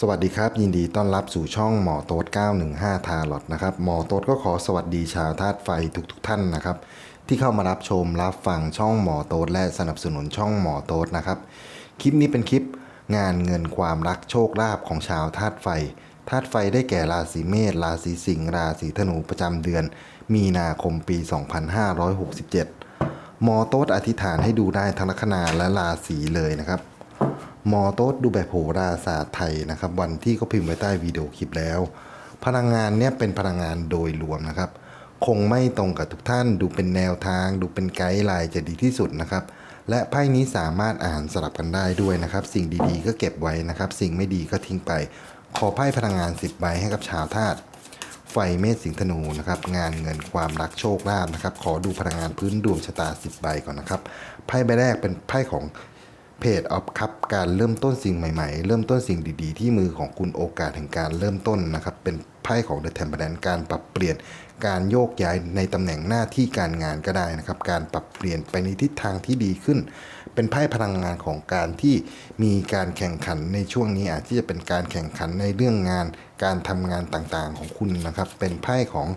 สวัสดีครับ ยินดีต้อนรับสู่ช่องหมอโต๊ด915 ทาร์ลอตนะครับหมอโต๊ดก็ขอสวัสดีชาวธาตุไฟทุกๆทท่านนะครับ ที่เข้ามารับชมรับฟังช่องหมอโต๊ดและสนับสนุนช่องหมอโต๊ดนะครับ คลิปนี้เป็นคลิปงานเงินความรักโชคลาภของชาวธาตุไฟธาตุไฟได้แก่ราศีเมษราศีสิงห์ราศีธนูประจำเดือน มีนาคมปี 2567 หมอโต๊ดอธิษฐานให้ดูได้ทั้งลัคนาและราศีเลยนะครับ หมอโต๊ดดูแบบโหราศาสตร์ไทยนะครับ วันที่เขาพิมพ์ไว้ใต้วิดีโอคลิปแล้ว พลังงานเนี่ยเป็นพลังงานโดยรวมนะครับ คงไม่ตรงกับทุกท่านดูเป็นแนวทาง ดูเป็นไกด์ไลน์จะดีที่สุดนะครับ และไพ่นี้สามารถอ่านสลับกันได้ด้วยนะครับ สิ่งดีๆก็เก็บไว้นะครับ สิ่งไม่ดีก็ทิ้งไป ขอไพ่พลังงาน 10ใบให้กับชาวธาตุไฟเมษสิงห์ธนูนะครับงานเงินความรักโชคลาภนะครับ ขอดูพลังงานพื้นดวงชะตา 10 ใบก่อนนะครับไพ่ใบแรกเป็นไพ่ของ เพจออฟคัพการเริ่มต้นสิ่งใหม่ๆ เริ่มต้นสิ่งดีๆ ที่มือของคุณโอกาสแห่งการเริ่มต้นนะครับ เป็นไพ่ของ The Temperance การปรับเปลี่ยนการโยกย้ายในตำแหน่งหน้าที่การงานก็ได้นะครับ การปรับเปลี่ยนไปในทิศทางที่ดีขึ้น เป็นไพ่พลังงานของการที่มีการแข่งขันในช่วงนี้อาจที่จะเป็นการแข่งขันในเรื่องงาน การทำงานต่างๆของคุณนะครับ เป็นไพ่ของ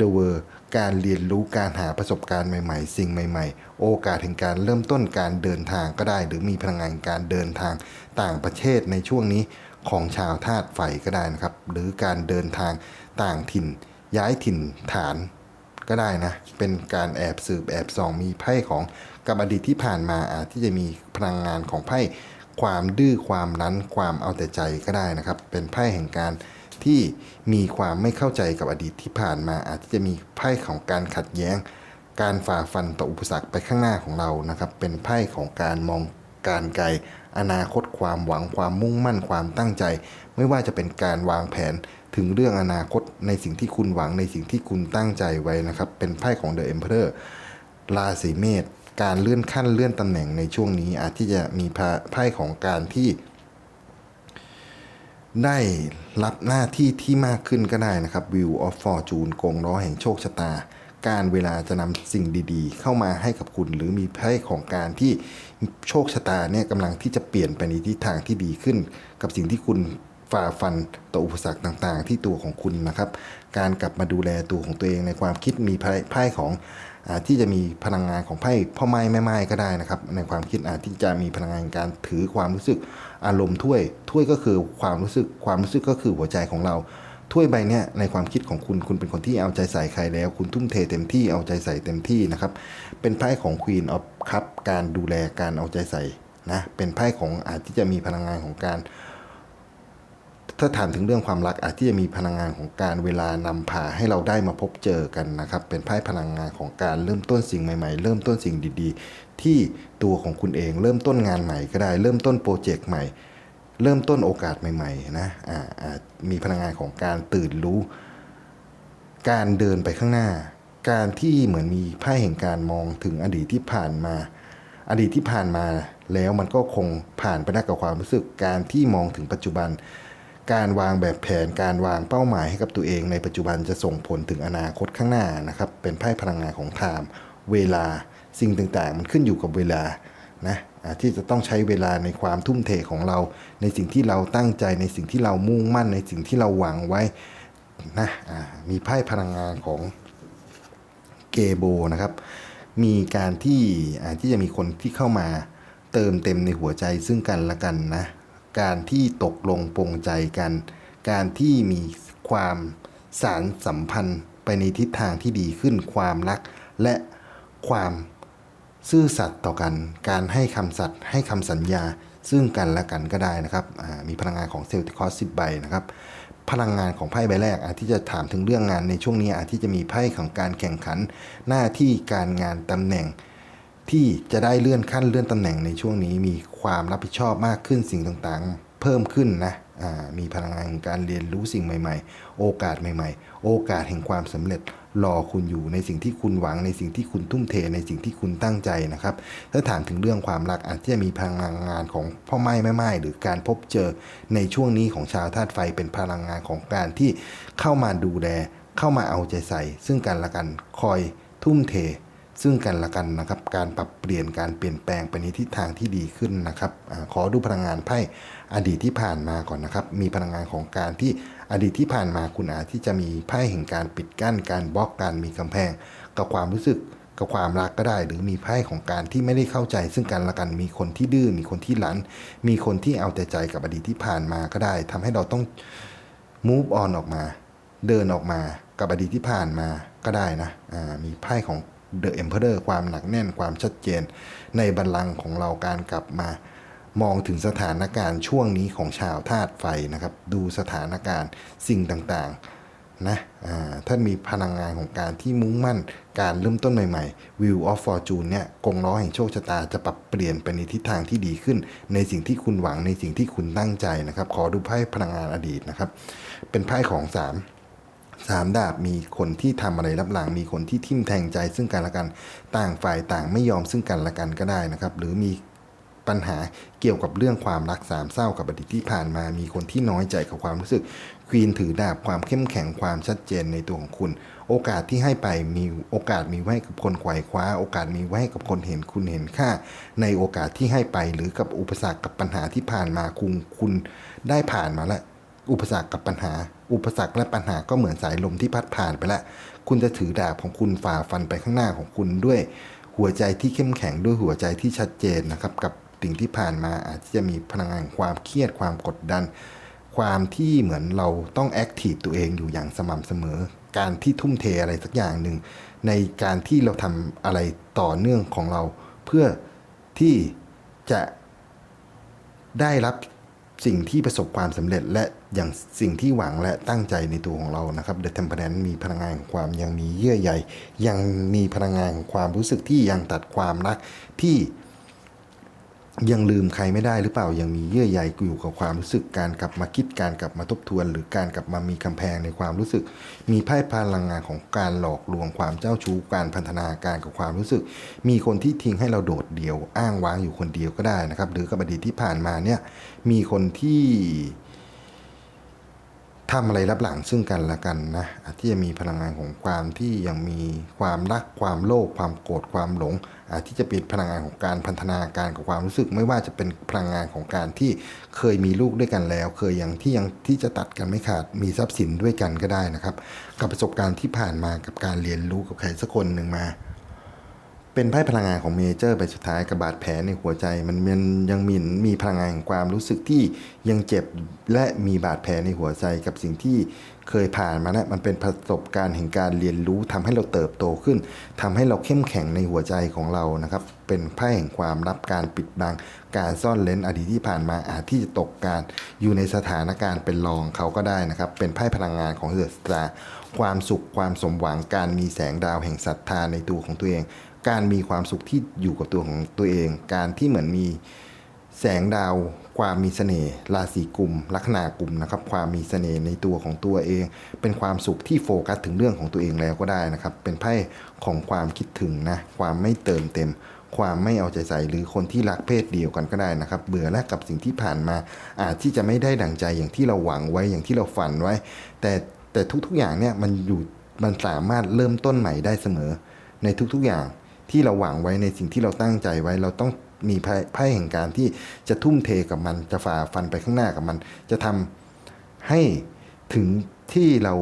The World การเรียนรู้การหาประสบการณ์ใหม่ๆ สิ่งใหม่ ๆ โอกาสแห่งการเริ่มต้นการเดินทางก็ได้ หรือมีพลังงานการเดินทางต่างประเทศในช่วงนี้ของชาวธาตุไฟก็ได้นะครับ หรือการเดินทางต่างถิ่น ย้ายถิ่นฐานก็ได้นะ เป็นการแอบสืบแอบส่องมีไพ่ของกับอดีตที่ผ่านมาอาจที่จะมีพลังงานของไพ่ความดื้อความรั้นความเอาแต่ใจก็ได้นะครับ เป็นไพ่แห่งการ ที่มีความไม่เข้าใจกับอดีตที่ผ่านมา อาจจะมีไพ่ของการขัดแย้ง การฝ่าฟันต่ออุปสรรคไปข้างหน้าของเรานะครับ เป็นไพ่ของการมองการไกล อนาคตความหวังความมุ่งมั่นความตั้งใจ ไม่ว่าจะเป็นการวางแผนถึงเรื่องอนาคตในสิ่งที่คุณหวังในสิ่งที่คุณตั้งใจไว้นะครับ เป็นไพ่ของ The Emperor ราศีเมษการเลื่อนขั้นเลื่อนตำแหน่งในช่วงนี้อาจที่จะมีไพ่ของการที่ ได้รับหน้าที่ที่มากขึ้นก็ได้นะครับ View of Fortune กงล้อแห่งโชคชะตา การเวลาจะนำสิ่งดีๆ เข้ามาให้กับคุณ หรือมีไพ่ของการที่โชคชะตาเนี่ยกำลังที่จะเปลี่ยนไปในทิศทางที่ดีขึ้น กับสิ่งที่คุณฝ่าฟันต่ออุปสรรคต่างๆ ที่ตัวของคุณนะครับ การกลับมาดูแลตัวของตัวเองในความคิดมีไพ่ไพ่ของ ที่จะมีพลังงานของไพ่พ่อไม้แม่ไม้ก็ได้นะครับ ในความคิดอาจที่จะมีพลังงานการถือความรู้สึกอารมณ์ถ้วย ถ้วยก็คือความรู้สึกความรู้สึกก็คือหัวใจของเราถ้วยใบเนี้ยในความคิดของคุณคุณเป็นคนที่เอาใจใส่ใครแล้ว คุณทุ่มเทเต็มที่เอาใจใส่เต็มที่นะครับเป็นไพ่ของ Queen of Cup การดูแลการเอาใจใส่นะเป็นไพ่ของอาจที่จะมีพลังงานของการ ถ้าถามถึงเรื่องความรักอาจที่จะมีพลังงานของการเวลานำพาให้เราได้มาพบเจอกันนะครับ เป็นไพ่พลังงานของการเริ่มต้นสิ่งใหม่ๆ เริ่มต้นสิ่งดีๆ ที่ตัวของคุณเอง เริ่มต้นงานใหม่ก็ได้ เริ่มต้นโปรเจกต์ใหม่ เริ่มต้นโอกาสใหม่ๆนะอ่ามีพลังงานของการตื่นรู้ การเดินไปข้างหน้า การที่เหมือนมีไพ่แห่งการมองถึงอดีตที่ผ่านมา อดีตที่ผ่านมาแล้วมันก็คงผ่านไปได้กับความรู้สึกการที่มองถึงปัจจุบัน การวางแบบแผนการวางเป้าหมายให้กับตัวเองในปัจจุบันจะส่งผลถึงอนาคตข้างหน้านะครับ เป็นไพ่พลังงานของไทม์เวลาสิ่งต่างๆ มันขึ้นอยู่กับเวลานะที่จะต้องใช้เวลาในความทุ่มเทของเรา ในสิ่งที่เราตั้งใจในสิ่งที่เรามุ่งมั่น ในสิ่งที่เราหวังไว้นะมีไพ่พลังงานของเกโบนะครับ มีการที่ที่จะมีคนที่เข้ามาเติมเต็มในหัวใจซึ่งกันและกันนะ การที่ตกลงปรงใจกัน การที่มีความสารสัมพันธ์ไปในทิศทางที่ดีขึ้นความรัก และความซื่อสัตย์ต่อกัน การให้คำสัตย์ให้คำสัญญา ซึ่งกันและกันก็ได้นะครับมีพลังงานของเซลติคอสสิบใบนะครับพลังงานของไพ่ใบแรกอาจที่จะถามถึงเรื่องงานในช่วงนี้อาจที่จะมีไพ่ของการแข่งขันหน้าที่การงานตำแหน่ง ที่จะได้เลื่อนขั้นเลื่อนตำแหน่งในช่วงนี้มีความรับผิดชอบมากขึ้นสิ่งต่างๆ เพิ่มขึ้นนะมีพลังงานของการเรียนรู้สิ่งใหม่ ๆ โอกาสใหม่ ๆ โอกาสแห่งความสำเร็จรอคุณอยู่ในสิ่งที่คุณหวัง ในสิ่งที่คุณทุ่มเทในสิ่งที่คุณตั้งใจนะครับ ถ้าถามถึงเรื่องความรักอาจจะมีพลังงานของพ่อไม้แม่ไม้หรือการพบเจอในช่วงนี้ของชาวธาตุไฟเป็นพลังงานของการที่เข้ามาดูแล เข้ามาเอาใจใส่ ซึ่งกันและกันคอยทุ่มเท ซึ่งกันและกันนะครับ การปรับเปลี่ยนการเปลี่ยนแปลงไปในทิศทางที่ดีขึ้นนะครับอขอดูพลังงานไพ่อดีตที่ผ่านมาก่อนนะครับ มีพลังงานของการที่อดีตที่ผ่านมาคุณอาจที่จะมีไพ่แห่งการปิดกั้น การบล็อกการมีกำแพง กับความรู้สึกกับความรักก็ได้ หรือมีไพ่ของการที่ไม่ได้เข้าใจ ซึ่งกันและกันมีคนที่ดื้อมีคนที่หลัน มีคนที่เอาแต่ใจกับอดีตที่ผ่านมาก็ได้ทำให้เราต้อง move on ออกมา เดินออกมากับอดีตที่ผ่านมาก็ได้นะมีไพ่ของ The Emperor ความหนักแน่นความชัดเจน ในบัลลังก์ของเราการกลับมามองถึงสถานการณ์ช่วงนี้ของชาวธาตุไฟนะครับ ดูสถานการณ์สิ่งต่างๆนะอ่าถ้ามีพลังงานของการที่มุ่งมั่นการเริ่มต้นใหม่ๆ Wheel of Fortune เนี่ยกงล้อแห่งโชคชะตาจะปรับเปลี่ยนไปในทิศทางที่ดีขึ้น ในสิ่งที่คุณหวังในสิ่งที่คุณตั้งใจนะครับ ขอดูไพ่พลังงานอดีตนะครับ เป็นไพ่ของสาม สามดาบมีคนที่ทำอะไรรับหลัง มีคนที่ทิ่มแทงใจซึ่งกันและกันต่างฝ่ายต่างไม่ยอมซึ่งกันและกันก็ได้นะครับ หรือมีปัญหาเกี่ยวกับเรื่องความรักสามเศร้ากับอดีตที่ผ่านมา มีคนที่น้อยใจกับความรู้สึกควีนถือดาบความเข้มแข็งความชัดเจนในตัวของคุณ โอกาสที่ให้ไปมีโอกาสมีไว้กับคนไขว่คว้า โอกาสมีไว้กับคนเห็นคุณเห็นค่า ในโอกาสที่ให้ไปหรือกับอุปสรรคกับปัญหาที่ผ่านมาคุณคุณได้ผ่านมาแล้ว อุปสรรคกับปัญหา อุปสรรคและปัญหาก็เหมือนสายลมที่พัดผ่านไปแล้วคุณจะถือดาบของคุณฝ่าฟันไปข้างหน้าของคุณด้วย หัวใจที่เข้มแข็งด้วยหัวใจที่ชัดเจนนะครับ กับสิ่งที่ผ่านมาอาจจะมีพลังงานความเครียดความกดดัน ความที่เหมือนเราต้องแอคทีฟตัวเองอยู่อย่างสม่ำเสมอ การที่ทุ่มเทอะไรสักอย่างหนึ่งในการที่เราทำอะไรต่อเนื่องของเรา เพื่อที่จะได้รับ สิ่งที่ประสบความสำเร็จและอย่างสิ่งที่หวังและตั้งใจในตัวของเรานะครับ The Template มีพลังงานของความยังมีเยื่อใยยังมีพลังงานของความรู้สึกที่ยังตัดความรักที่ ยังลืมใครไม่ได้หรือเปล่ายังมีเยื่อใยอยู่กับความรู้สึกการกลับมาคิดการกลับมาทบทวน หรือการกลับมามีกำแพงในความรู้สึก มีไพ่พลังงานของการหลอกลวงความเจ้าชู้การพันธนาการกับความรู้สึก มีคนที่ทิ้งให้เราโดดเดี่ยว อ้างว้างอยู่คนเดียวก็ได้นะครับ หรือกับอดีตที่ผ่านมาเนี่ยมีคนที่ ทำอะไรรับหลังซึ่งกันและกันนะที่จะมีพลังงานของความที่ยังมีความรักความโลภความโกรธความหลงที่จะเป็นพลังงานของการพันธนาการกับความรู้สึก ไม่ว่าจะเป็นพลังงานของการที่เคยมีลูกด้วยกันแล้ว เคยยังที่ยังที่จะตัดกันไม่ขาดมีทรัพย์สินด้วยกันก็ได้นะครับ กับประสบการณ์ที่ผ่านมากับการเรียนรู้กับใครสักคนหนึ่งมา เป็นไพ่พลังงานของเมเจอร์ไปสุดท้ายกับบาดแผลในหัวใจ มันมันยังมีมีพลังงานของความรู้สึกที่ยังเจ็บและมีบาดแผลในหัวใจกับสิ่งที่เคยผ่านมานะมันเป็นประสบการณ์แห่งการเรียนรู้ทำให้เราเติบโตขึ้นทำให้เราเข้มแข็งในหัวใจของเรานะครับ เป็นไพ่แห่งความลับการปิดบัง การซ่อนเลนอดีตที่ผ่านมาอาจที่จะตกการอยู่ในสถานการณ์เป็นรองเขาก็ได้นะครับ เป็นไพ่พลังงานของเดอะสตาร์ความสุขความสมหวังการมีแสงดาวแห่งศรัทธาในตัวของตัวเอง การมีความสุขที่อยู่กับตัวของตัวเอง การที่เหมือนมีแสงดาวความมีเสน่ห์ราศีกุมลัคนากลุ่มนะครับ ความมีเสน่ห์ในตัวของตัวเอง เป็นความสุขที่โฟกัสถึงเรื่องของตัวเองแล้วก็ได้นะครับ เป็นไพ่ของความคิดถึงนะ ความไม่เติมเต็ม ความไม่เอาใจใส่หรือคนที่รักเพศเดียวกันก็ได้นะครับ เบื่อและกับสิ่งที่ผ่านมา อาจที่จะไม่ได้ดั่งใจอย่างที่เราหวังไว้อย่างที่เราฝันไว้ แต่แต่ทุกๆอย่างเนี่ยมันอยู่มันสามารถเริ่มต้นใหม่ได้เสมอในทุกๆอย่าง ที่เราหวังไว้ในสิ่งที่เราตั้งใจไว้เราต้องมีไพ่แห่งการที่จะทุ่มเทกับมัน จะฝ่าฟันไปข้างหน้ากับมัน จะทำให้ถึงที่เรา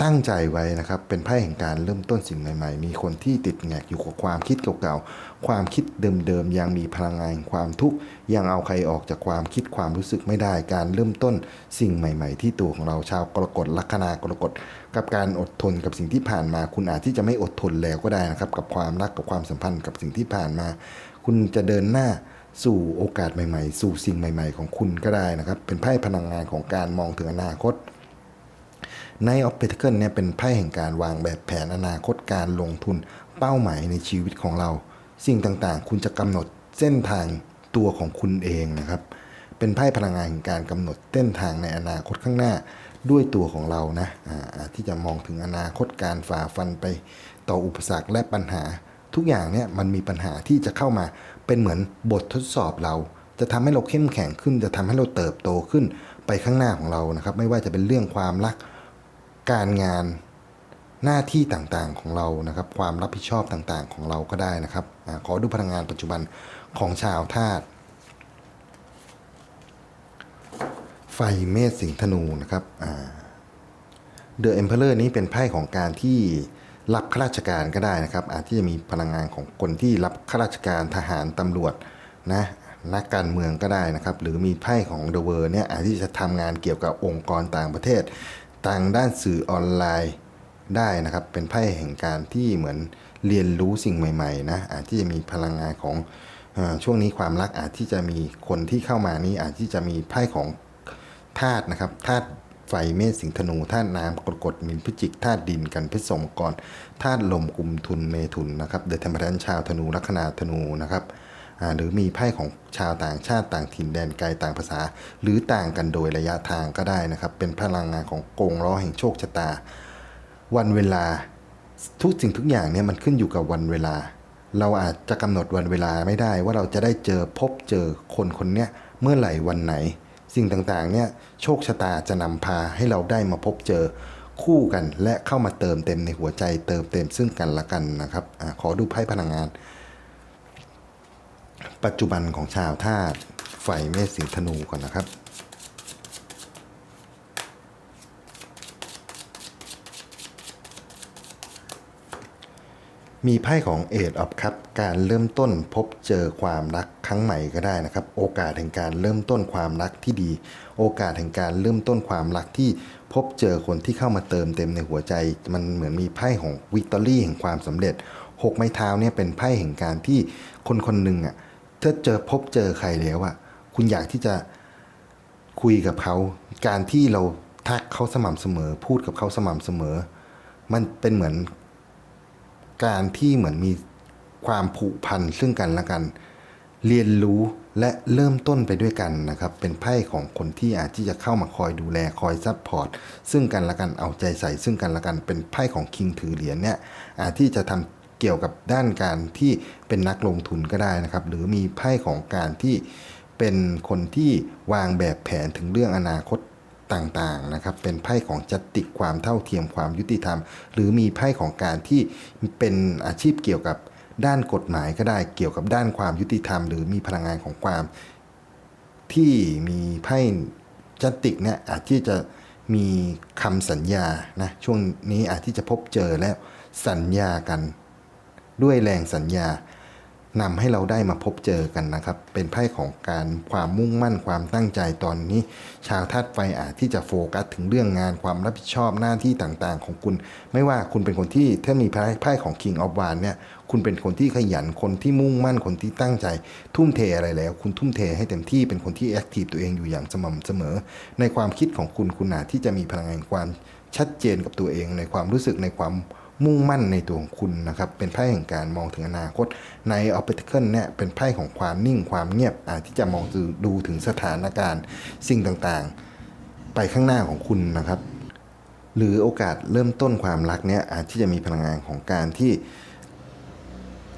ตั้งใจไว้นะครับ เป็นไพ่แห่งการเริ่มต้นสิ่งใหม่ๆ มีคนที่ติดแงกอยู่กับความคิดเก่าๆ ความคิดเดิมๆ ยังมีพลังงานความทุกข์ ยังเอาใครออกจากความคิดความรู้สึกไม่ได้ การเริ่มต้นสิ่งใหม่ ๆ ที่ตัวของเราชาวกรกฎลัคนากรกฎ กับการอดทนกับสิ่งที่ผ่านมา คุณอาจที่จะไม่อดทนแล้วก็ได้นะครับ กับความรักกับความสัมพันธ์กับสิ่งที่ผ่านมา คุณจะเดินหน้าสู่โอกาสใหม่ ๆ สู่สิ่งใหม่ ๆ ของคุณก็ได้นะครับ เป็นไพ่พลังงานของการมองถึงอนาคต ในออฟเปเคิลเนี่ยเป็นไพ่แห่งการวางแบบแผนอนาคตการลงทุนเป้าหมายในชีวิตของเรา สิ่งต่างๆ คุณจะกำหนดเส้นทางตัวของคุณเองนะครับ เป็นไพ่พลังงานแห่งการกำหนดเส้นทางในอนาคตข้างหน้าด้วยตัวของเรานะที่จะมองถึงอนาคตการฝ่าฟันไปต่ออุปสรรคและปัญหา ทุกอย่างเนี่ยมันมีปัญหาที่จะเข้ามาเป็นเหมือนบททดสอบเรา จะทำให้เราเข้มแข็งขึ้น จะทำให้เราเติบโตขึ้นไปข้างหน้าของเรานะครับ ไม่ว่าจะเป็นเรื่องความรัก การงานหน้าที่ต่างๆของเรานะครับ ความรับผิดชอบต่างๆของเราก็ได้นะครับอขอดูพลังงานปัจจุบันของชาวธาตุไฟเมษสิงห์ธนูนะครับเดอะเอ็มเพลอร์นี้เป็นไพ่ของการที่รับข้าราชการก็ได้นะครับ อาจที่จะมีพลังงานของคนที่รับข้าราชการทหารตำรวจนะนักการเมืองก็ได้นะครับ หรือมีไพ่ของเดอะเวอร์เนี่ยอาจที่จะทำงานเกี่ยวกับองค์กรต่างประเทศ ต่างด้านสื่อออนไลน์ได้นะครับ เป็นไพ่แห่งการที่เหมือนเรียนรู้สิ่งใหม่ๆนะอาจที่จะมีพลังงานของอช่วงนี้ความรักอาจที่จะมีคนที่เข้ามานี้อาจที่จะมีไพ่ของธาตุนะครับธาตุไฟเมษสิงธนูธาตุน้ำกรกฎมินพิจิกธาตุดินกันพิษสมกรธาตุลมกุมทุนเมถุนนะครับเดอะธรรมดันชาวธนูลัคนาธนูนะครับ หรือมีไพ่ของชาวต่างชาติต่างถิ่นแดนไกลต่างภาษา หรือต่างกันโดยระยะทางก็ได้นะครับ เป็นพลังงานของกงล้อแห่งโชคชะตา วันเวลาทุกสิ่งทุกอย่างเนี่ยมันขึ้นอยู่กับวันเวลา เราอาจจะกำหนดวันเวลาไม่ได้ว่าเราจะได้เจอพบเจอคนคนเนี้ยเมื่อไหร่วันไหน สิ่งต่างๆเนี่ยโชคชะตาจะนำพาให้เราได้มาพบเจอคู่กันและเข้ามาเติมเต็มในหัวใจเติมเต็มซึ่งกันและกันนะครับอขอดูไพ่พลังงาน ปัจจุบันของชาวธาตุไฟเมษสิงธนูก่อนนะครับ มีไพ่ของเอ of อ p ครับ การเริ่มต้นพบเจอความรักครั้งใหม่ก็ได้นะครับ โอกาสแห่งการเริ่มต้นความรักที่ดี โอกาสแห่งการเริ่มต้นความรักที่พบเจอคนที่เข้ามาเติมเต็มในหัวใจ มันเหมือนมีไพ่ของวิกตอรี่แห่งความสำเร็จหกไม้เท้าเนี่ยเป็นไพ่แห่งการที่คนคนหนึ่งอะ ถ้าเจอพบเจอใครแล้วอะคุณอยากที่จะคุยกับเขา การที่เราทักเขาสม่ำเสมอ พูดกับเขาสม่ำเสมอ มันเป็นเหมือน การที่เหมือนมีความผูกพันซึ่งกันและกัน เรียนรู้และเริ่มต้นไปด้วยกันนะครับ เป็นไพ่ของคนที่อาจที่จะเข้ามาคอยดูแลคอยซัพพอร์ตซึ่งกันและกันเอาใจใส่ซึ่งกันและกัน เป็นไพ่ของคิงถือเหรียญเนี่ยอาจที่จะทำ เกี่ยวกับด้านการที่เป็นนักลงทุนก็ได้นะครับ หรือมีไพ่ของการที่เป็นคนที่วางแบบแผนถึงเรื่องอนาคตต่างๆนะครับ เป็นไพ่ของจติความเท่าเทียมความยุติธรรม หรือมีไพ่ของการที่เป็นอาชีพเกี่ยวกับด้านกฎหมายก็ได้เกี่ยวกับด้านความยุติธรรม หรือมีพลังงานของความที่มีไพ่จติกเนี่ยอาจที่จะมีคำสัญญานะช่วงนี้อาจที่จะพบเจอแล้วสัญญากัน ด้วยแรงสัญญานำให้เราได้มาพบเจอกันนะครับ เป็นไพ่ของการความมุ่งมั่นความตั้งใจตอนนี้ ชาวธาตุไฟอาจที่จะโฟกัสถึงเรื่องงานความรับผิดชอบหน้าที่ต่างๆ ของคุณ ไม่ว่าคุณเป็นคนที่ถ้ามีไพ่ไพ่ของ King of w a n เนี่ยคุณเป็นคนที่ขยันคนที่มุ่งมั่นคนที่ตั้งใจ ทุ่มเทอะไรแล้ว คุณทุ่มเทให้เต็มที่เป็นคนที่แอคทีฟตัวเองอยู่อย่างสม่ำเสมอ ในความคิดของคุณคุณอาจที่จะมีพลังงานความชัดเจนกับตัวเอง ในความรู้สึกในความ มุ่งมั่นในตัวของคุณนะครับ เป็นไพ่แห่งการมองถึงอนาคต ในออปเปติเคิลเนี่ยเป็นไพ่ของความนิ่งความเงียบที่จะมองดูถึงสถานการณ์สิ่งต่างๆ ไปข้างหน้าของคุณนะครับ หรือโอกาสเริ่มต้นความรักเนี่ยอาจที่จะมีพลังงานของการที่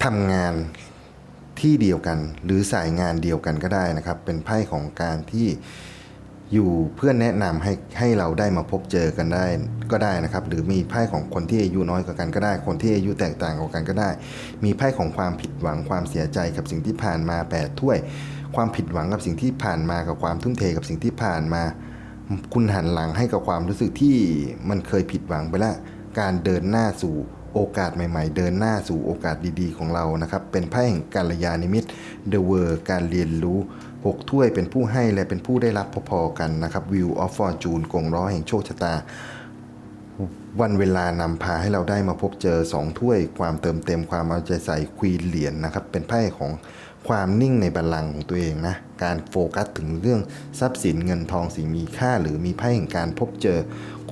ทำงานที่เดียวกัน หรือสายงานเดียวกันก็ได้นะครับ เป็นไพ่ของการที่ อยู่เพื่อนแนะนำให้ให้เราได้มาพบเจอกันได้ก็ได้นะครับ หรือมีไพ่ของคนที่อายุน้อยกว่ากันก็ได้ คนที่อายุแตกต่างกว่ากันก็ได้ มีไพ่ของความผิดหวังความเสียใจกับสิ่งที่ผ่านมาแปดถ้วย ความผิดหวังกับสิ่งที่ผ่านมากับความทุ่มเทกับสิ่งที่ผ่านมา คุณหันหลังให้กับความรู้สึกที่มันเคยผิดหวังไปแล้วการเดินหน้าสู่ โอกาสใหม่ๆ เดินหน้าสู่โอกาสดีๆ ของเรานะครับ เป็นไพ่แห่งการยานิมิต The World การเรียนรู้หกถ้วยเป็นผู้ให้และเป็นผู้ได้รับพอๆกันนะครับ View of Fortune กงล้อแห่งโชคชะตา วันเวลานำพาให้เราได้มาพบเจอสองถ้วย ความเติมเต็มความเอาใจใส่ควีนเหรียญนนะครับ เป็นไพ่ของความนิ่งในบัลลังก์ของตัวเองนะ การโฟกัสถึงเรื่องทรัพย์สินเงินทองสิ่งมีค่า หรือมีไพ่แห่งการพบเจอ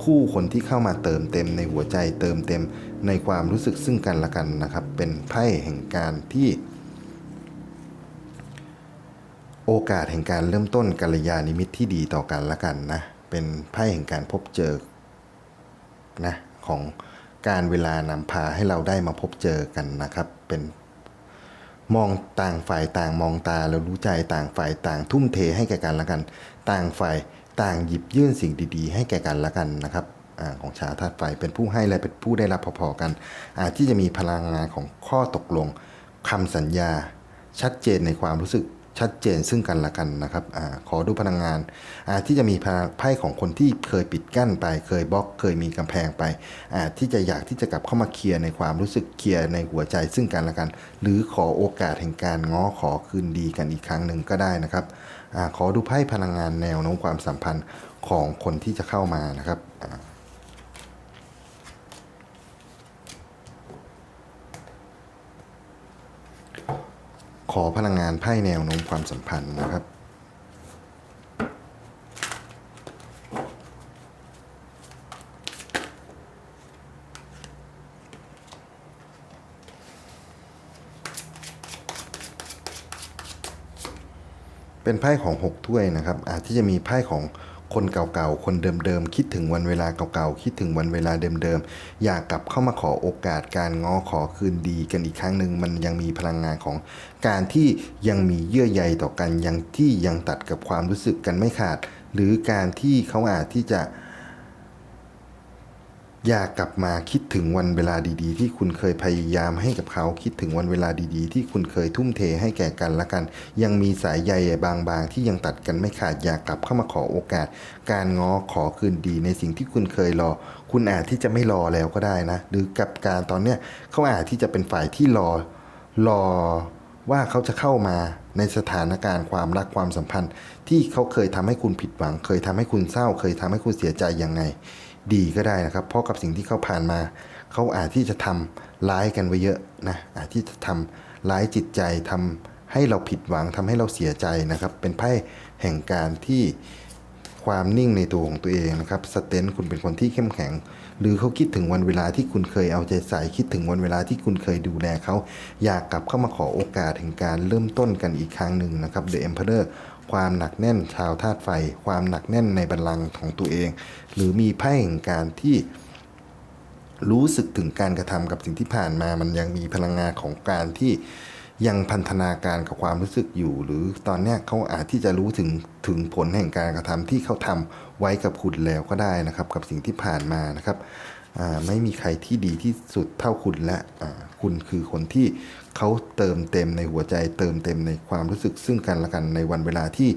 คู่คนที่เข้ามาเติมเต็มในหัวใจเติมเต็ม ในความรู้สึกซึ่งกันและกันนะครับ เป็นไพ่แห่งการที่ โอกาสแห่งการเริ่มต้นกัลยาณมิตรที่ดีต่อกันและกันนะ เป็นไพ่แห่งการพบเจอนะของการเวลานำพาให้เราได้มาพบเจอกันนะครับ เป็นมองต่างฝ่ายต่างมองตาแล้วรู้ใจต่างฝ่ายต่างทุ่มเทให้แก่กันและกัน ต่างฝ่ายต่างหยิบยื่นสิ่งดี ๆ ให้แก่กันและกันนะครับ ของชาธาตุไฟเป็นผู้ให้และเป็นผู้ได้รับพอๆกัน อาที่จะมีพลังงานของข้อตกลงคำสัญญา ชัดเจนในความรู้สึกชัดเจนซึ่งกันและกันนะครับอขอดูพลังงานอาที่จะมีไพ่ของคนที่เคยปิดกั้นไป เคยบล็อก เคยมีกำแพงไปอาที่จะอยากที่จะกลับเข้ามาเคลียร์ในความรู้สึกเคลียร์ในหัวใจซึ่งกันและกัน หรือขอโอกาสแห่งการง้อขอคืนดีกันอีกครั้งหนึ่งก็ได้นะครับอขอดูไพ่พลังงานแนวโน้มความสัมพันธ์ของคนที่จะเข้ามานะครับ ขอพลังงานไพ่แนวโน้มความสัมพันธ์นะครับ เป็นไพ่ของหกถ้วยนะครับ อาจที่จะมีไพ่ของ คนเก่าๆ คนเดิมๆ คิดถึงวันเวลาเก่าๆ คิดถึงวันเวลาเดิมๆ อยากกลับเข้ามาขอโอกาสการง้อขอคืนดีกันอีกครั้งหนึ่งมันยังมีพลังงานของการที่ยังมีเยื่อใยต่อกันยังที่ยังตัดกับความรู้สึกกันไม่ขาด หรือการที่เขาอาจที่จะ อยากกลับมาคิดถึงวันเวลาดีๆ ที่คุณเคยพยายามให้กับเขาคิดถึงวันเวลาดีๆ ที่คุณเคยทุ่มเทให้แก่กันและกัน ยังมีสายใยบางๆ ที่ยังตัดกันไม่ขาดอยากกลับเข้ามาขอโอกาส การง้อขอคืนดีในสิ่งที่คุณเคยรอ คุณอาจที่จะไม่รอแล้วก็ได้นะ หรือกับการตอนเนี้ยเขาอาจที่จะเป็นฝ่ายที่รอรอว่าเขาจะเข้ามาในสถานการณ์ความรักความสัมพันธ์ ที่เขาเคยทำให้คุณผิดหวัง เคยทำให้คุณเศร้า เคยทำให้คุณเสียใจยังไง ดีก็ได้นะครับ เพราะกับสิ่งที่เขาผ่านมา เขาอาจที่จะทำร้ายกันไว้เยอะนะอาจที่จะทำร้ายจิตใจทำให้เราผิดหวังทำให้เราเสียใจนะครับ เป็นไพ่แห่งการที่ความนิ่งในตัวของตัวเองนะครับสเตนคุณเป็นคนที่เข้มแข็ง หรือเขาคิดถึงวันเวลาที่คุณเคยเอาใจใส่คิดถึงวันเวลาที่คุณเคยดูแลเขาอยากกลับเข้ามาขอโอกาสแห่งการเริ่มต้นกันอีกครั้งหนึ่งนะครับ The Emperor ความหนักแน่นชาวธาตุไฟ ความหนักแน่นในบัลลังก์ของตัวเอง หรือมีไพ่แห่งการที่รู้สึกถึงการกระทำกับสิ่งที่ผ่านมา มันยังมีพลังงานของการที่ยังพันธนาการกับความรู้สึกอยู่ หรือตอนนี้เขาอาจที่จะรู้ถึงถึงผลแห่งการกระทำที่เขาทำไว้กับคุณแล้วก็ได้นะครับ กับสิ่งที่ผ่านมานะครับ ไม่มีใครที่ดีที่สุดเท่าคุณและคุณคือคนที่เขาเติมเต็มในหัวใจ เติมเต็มในความรู้สึกซึ่งกันและกันในวันเวลาที่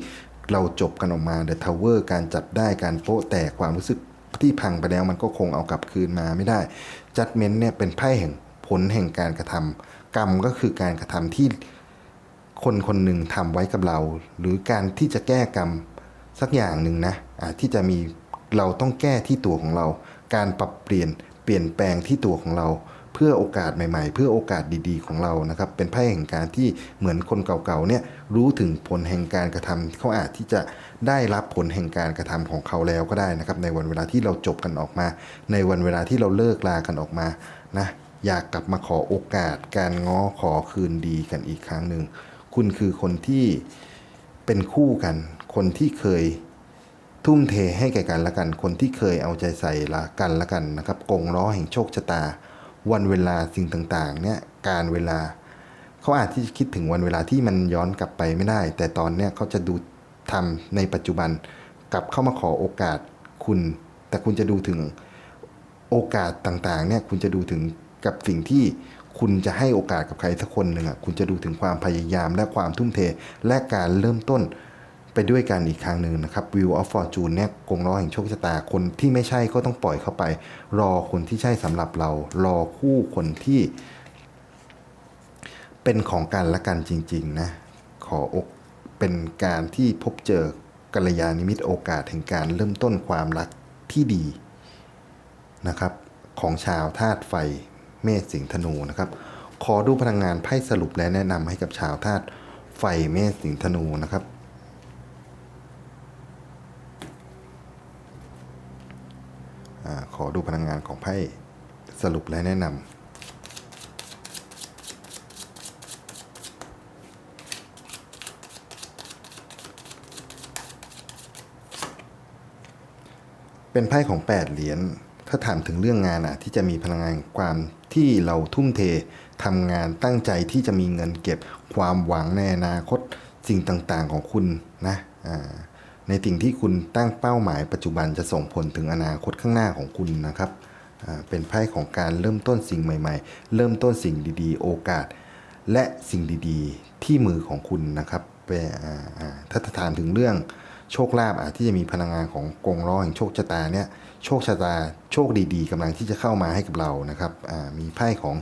เราจบกันออกมา The Tower การจับได้การโป๊ะแตกความรู้สึกที่พังไปแล้วมันก็คงเอากลับคืนมาไม่ได้จัดเมนเนี่ยเป็นไพ่แห่งผลแห่งการกระทำกรรมก็คือการกระทำที่คนคนหนึ่งทำไว้กับเรา หรือการที่จะแก้กรรมสักอย่างหนึ่งนะอาจที่จะมีเราต้องแก้ที่ตัวของเรา การปรับเปลี่ยนเปลี่ยนแปลงที่ตัวของเราเพื่อโอกาสใหม่ๆ เพื่อโอกาสดีๆของเรานะครับ เป็นไพ่แห่งการที่เหมือนคนเก่าๆเนี่ยรู้ถึงผลแห่งการกระทำเขาอาจที่จะได้รับผลแห่งการกระทำของเขาแล้วก็ได้นะครับ ในวันเวลาที่เราจบกันออกมา ในวันเวลาที่เราเลิกลากันออกมานะอยากกลับมาขอโอกาส การง้อขอคืนดีกันอีกครั้งหนึ่งคุณคือคนที่เป็นคู่กัน คนที่เคย ทุ่มเทให้แก่กันและกัน คนที่เคยเอาใจใส่ละกันและกันนะครับกงล้อแห่งโชคชะตา วันเวลาสิ่งต่างๆ เนี่ยการเวลา เขาอาจที่จะคิดถึงวันเวลาที่มันย้อนกลับไปไม่ได้ แต่ตอนเนี้ยเขาจะดูทำในปัจจุบันกลับเข้ามาขอโอกาสคุณ แต่คุณจะดูถึงโอกาสต่างๆ เนี่ยคุณจะดูถึงกับสิ่งที่คุณจะให้โอกาสกับใครสักคนหนึ่งอะคุณจะดูถึงความพยายามและความทุ่มเทและการเริ่มต้น ไปด้วยกันอีกครั้งหนึ่งนะครับ Wheel of Fortune เนี่ยกงล้อแห่งโชคชะตาคนที่ไม่ใช่ก็ต้องปล่อยเข้าไป รอคนที่ใช่สำหรับเรา รอคู่คนที่ เป็นของกันและกันจริง ๆ นะ ขออกเป็นการที่พบเจอกัลยาณมิตรโอกาสแห่งการเริ่มต้นความรักที่ดีนะครับ ของชาวธาตุไฟเมษสิงธนูนะครับ ขอดูพลังงานไพ่สรุปและแนะนำให้กับชาวธาตุไฟเมษสิงธนูนะครับ อขอดูพลังงานของไพ่สรุปและแนะนำเป็นไพ่ของ 8 เหรียญ ถ้าถามถึงเรื่องงานอะที่จะมีพลังงานความที่เราทุ่มเททำงานตั้งใจที่จะมีเงินเก็บความหวังในอนาคตสิ่งต่างๆของคุณนะอ่า ในสิ่งที่คุณตั้งเป้าหมายปัจจุบันจะส่งผลถึงอนาคตข้างหน้าของคุณนะครับ เป็นไพ่ของการเริ่มต้นสิ่งใหม่ ๆ เริ่มต้นสิ่งดีๆ โอกาส และสิ่งดีๆ ที่มือของคุณนะครับไปอ่าอ่าถ้าถามถึงเรื่องโชคลาภอาจที่จะมีพลังงานของกงล้อแห่งโชคชะตาเนี่ยโชคชะตาโชคดีๆกำลังที่จะเข้ามาให้กับเรานะครับมีไพ่ของ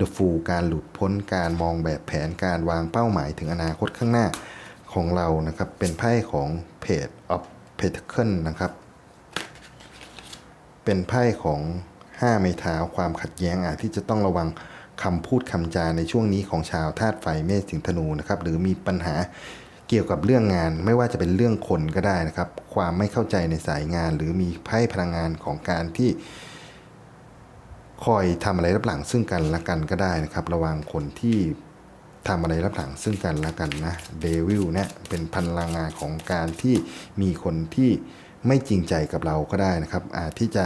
The Fool การหลุดพ้นการมองแบบแผนการวางเป้าหมายถึงอนาคตข้างหน้า ของเรานะครับ เป็นไพ่ของ Page of Pentacle นะครับ เป็นไพ่ของ5ไม้เท้าความขัดแย้งอาจที่จะต้องระวังคำพูดคำจาในช่วงนี้ของชาวธาตุไฟเมษสิงธนูนะครับ หรือมีปัญหาเกี่ยวกับเรื่องงานไม่ว่าจะเป็นเรื่องคนก็ได้นะครับ ความไม่เข้าใจในสายงาน หรือมีไพ่พลังงานของการที่คอยทำอะไรรับหลังซึ่งกันและกันก็ได้นะครับ ระวังคนที่ ทำอะไรรับหลังซึ่งกันและกันนะเดวิลเนี่ยเป็นพลังงานของการที่มีคนที่ไม่จริงใจกับเราก็ได้นะครับ อาจที่จะ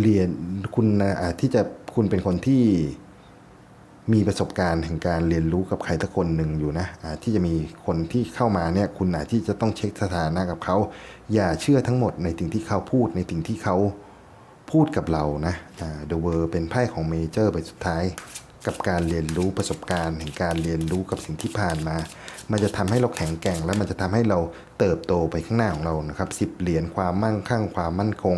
เรียนคุณอาจที่จะคุณเป็นคนที่มีประสบการณ์แห่งการเรียนรู้กับใครสักคนหนึ่งอยู่นะอาจที่จะมีคนที่เข้ามาเนี่ยคุณอาจที่จะต้องเช็คสถานะกับเขา อย่าเชื่อทั้งหมดในสิ่งที่เขาพูดในสิ่งที่เขาพูดกับเรานะเดอะเวอร์เป็นไพ่ของเมเจอร์ไปสุดท้าย กับการเรียนรู้ประสบการณ์แห่งการเรียนรู้กับสิ่งที่ผ่านมา มันจะทำให้เราแข็งแกร่ง และมันจะทำให้เราเติบโตไปข้างหน้าของเรานะครับสิบเหรียญความมั่งคั่งความมั่นคง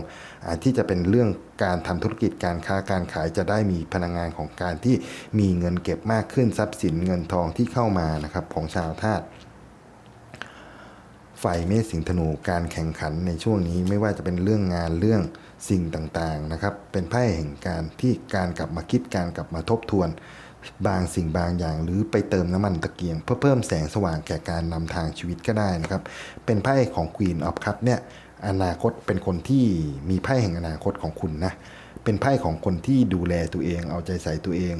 ที่จะเป็นเรื่องการทำธุรกิจการค้าการขายจะได้มีพลังงานของการที่มีเงินเก็บมากขึ้นทรัพย์สินเงินทองที่เข้ามานะครับของชาวธาตุไฟเมษสิงธนูการแข่งขันในช่วงนี้ไม่ว่าจะเป็นเรื่องงานเรื่อง สิ่งต่างๆนะครับ เป็นไพ่แห่งการที่การกลับมาคิดการกลับมาทบทวน บางสิ่งบางอย่าง หรือไปเติมน้ำมันตะเกียง เพื่อเพิ่มแสงสว่างแก่การนำทางชีวิตก็ได้นะครับ เป็นไพ่ของ Queen of Cup เนี่ยอนาคตเป็นคนที่มีไพ่แห่งอนาคตของคุณนะเป็นไพ่ของคนที่ดูแลตัวเอง เอาใจใส่ตัวเอง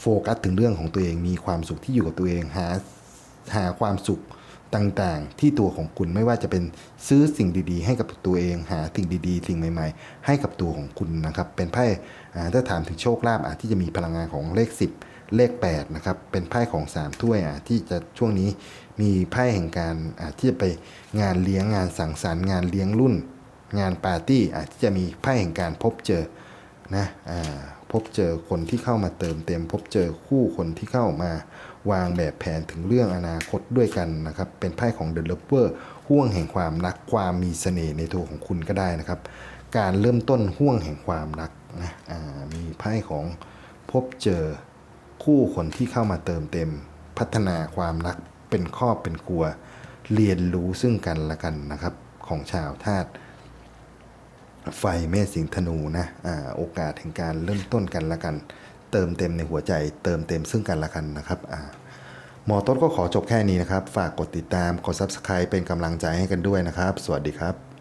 โฟกัสถึงเรื่องของตัวเองมีความสุขที่อยู่กับตัวเองหาหาความสุข ต่างๆ ที่ตัวของคุณไม่ว่าจะเป็นซื้อสิ่งดีๆ ให้กับตัวเอง หาสิ่งดีๆ สิ่งใหม่ ๆ ให้กับตัวของคุณนะครับ เป็นไพ่ถ้าถามถึงโชคลาภอาจที่จะมีพลังงานของเลข 10 เลข8นะครับเป็นไพ่ของ 3 ถ้วยอาจที่จะช่วงนี้มีไพ่แห่งการอาจที่จะไปงานเลี้ยงงานสังสรรค์งานเลี้ยงรุ่น งานปาร์ตี้อาจที่จะมีไพ่แห่งการพบเจอ นะอ่าพบเจอคนที่เข้ามาเติมเต็ม พบเจอคู่คนที่เข้ามาวางแบบแผนถึงเรื่องอนาคตด้วยกันนะครับ เป็นไพ่ของ The Lover ห่วงแห่งความรักความมีเสน่ห์ในตัวของคุณก็ได้นะครับ การเริ่มต้นห่วงแห่งความรักนะอ่ามีไพ่ของพบเจอคู่คนที่เข้ามาเติมเต็ม พัฒนาความรักเป็นครอบเป็นครัว เรียนรู้ซึ่งกันและกันนะครับของชาวธาตุ ไฟเมษสิงธนูนะอ่าโอกาสแห่งการเริ่มต้นกันละกัน เติมเต็มในหัวใจ เติมเต็มซึ่งกันละกันนะครับอ่าหมอต้นก็ขอจบแค่นี้นะครับ ฝากกดติดตามกด Subscribe เป็นกำลังใจให้กันด้วยนะครับ สวัสดีครับ